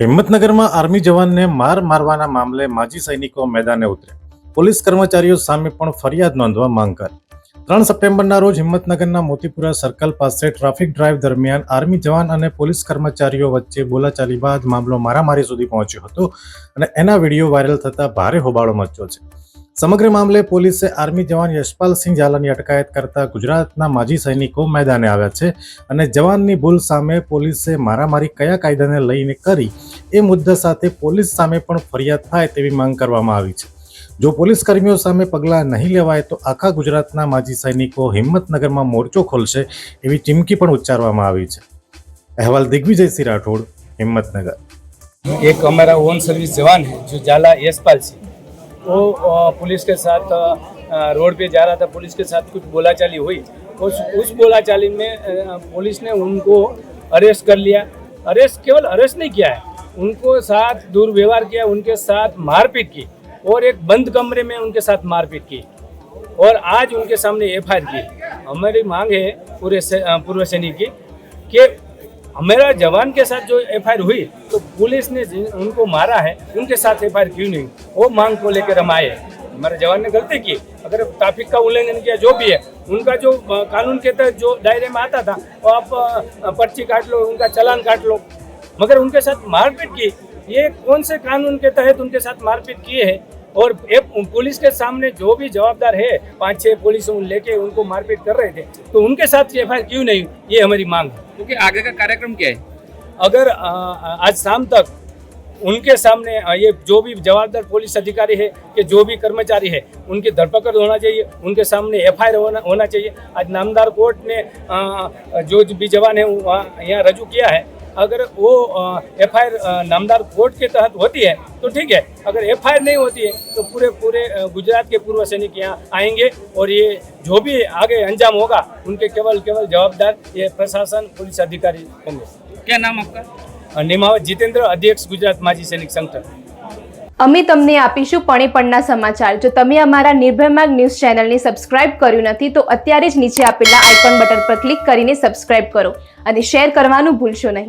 હિંમતનગરમાં army જવાનને માર મારવાના મામલે માજી સૈનિકો મેદાને ઉતર્યા પોલીસ કર્મચારીઓ સામે પણ ફરિયાદ નોંધવા માંગ કરી. ત્રણ સપ્ટેમ્બરના રોજ હિંમતનગરના મોતીપુરા સર્કલ પાસે ટ્રાફિક ડ્રાઈવ દરમિયાન આર્મી જવાન અને પોલીસ કર્મચારીઓ વચ્ચે બોલાચાલી બાદ મામલો મારામારી સુધી પહોંચ્યો હતો અને એના વીડિયો વાયરલ થતા ભારે હોબાળો મચ્યો છે. સમગ્ર મામલે પોલીસે આર્મી જવાન યશપાલસિંહ ઝાલાની અટકાયત કરતા ગુજરાતના માજી સૈનિકો મેદાને આવ્યા છે અને જવાનની ભૂલ સામે પોલીસે મારામારી કયા કાયદાને લઈને કરી એ મુદ્દા સાથે પોલીસ સામે પણ ફરિયાદ થાય તેવી માંગ કરવામાં આવી છે. જો પોલીસ કર્મીઓ સામે પગલાં નહીં લેવાય તો આખા ગુજરાતના માજી સૈનિકો હિંમતનગરમાં મોરચો ખોલશે એવી ચીમકી પણ ઉચ્ચારવામાં આવી છે. અહેવાલ દિગ્વિજયસિંહ રાઠોડ, હિંમતનગર. એક અમારા ઓન સર્વિસ જવાન જો ઝાલા યશપાલસિંહ वो पुलिस के साथ रोड पे जा रहा था पुलिस के साथ कुछ बोलाचाली हुई। उस उस बोलाचाली में पुलिस ने उनको अरेस्ट कर लिया। अरेस्ट केवल अरेस्ट नहीं किया है उनको साथ दुर्व्यवहार किया उनके साथ मारपीट की और एक बंद कमरे में उनके साथ मारपीट की और आज उनके सामने एफआईआर की। हमारी मांग है पूरे से, पूर्व सैनिक की कि हमारा जवान के साथ जो एफआईआर हुई तो पुलिस ने उनको मारा है उनके साथ एफआईआर क्यों नहीं? वो मांग को लेकर हम आए। हमारे जवान ने गलती की। अगर ट्रैफ़िक का उल्लंघन किया जो भी है उनका जो कानून के तहत जो दायरे में आता था वो आप पर्ची काट लो उनका चालान काट लो। मगर उनके साथ मारपीट की। ये कौन से कानून के तहत उनके साथ मारपीट किए है? और पुलिस के सामने जो भी जवाबदार है पाँच छह पुलिस उन लेके उनको मारपीट कर रहे थे। तो उनके साथ एफ़ क्यों नहीं ये हमारी मांग है। क्योंकि आगे का कार्यक्रम क्या है? अगर आज शाम तक उनके सामने ये जो भी जवाबदार पुलिस अधिकारी है कि जो भी कर्मचारी है, उनकी धरपकड़ होना चाहिए, उनके सामने एफ़ आई होना होना चाहिए। आज नामदार कोर्ट ने जो भी जवान है वहाँ यहाँ रजू किया है। अगर वो एफ़ आई नामदार कोर्ट के तहत होती है तो ठीक है। अगर एफ़ आई नहीं होती है तो पूरे पूरे गुजरात के पूर्व सैनिक यहाँ आएँगे और ये जो भी आगे अंजाम होगा, उनके केवल केवल जवाबदार ये प्रशासन, पुलिस अधिकारी होंगे। क्या नाम आपका? નિમાવત જીતેન્દ્ર અધ્યક્ષ ગુજરાત માજી સૈનિક સંગઠન અમે તમને આપીશું પણે પણના સમાચાર. જો તમે અમારા નિર્ભય માર્ગ ન્યૂઝ ચેનલને સબસ્ક્રાઇબ કર્યું નથી, તો અત્યારે જ નીચે આપેલા આઇકોન બટન પર ક્લિક કરીને સબસ્ક્રાઇબ કરો અને શેર કરવાનું ભૂલશો નહીં.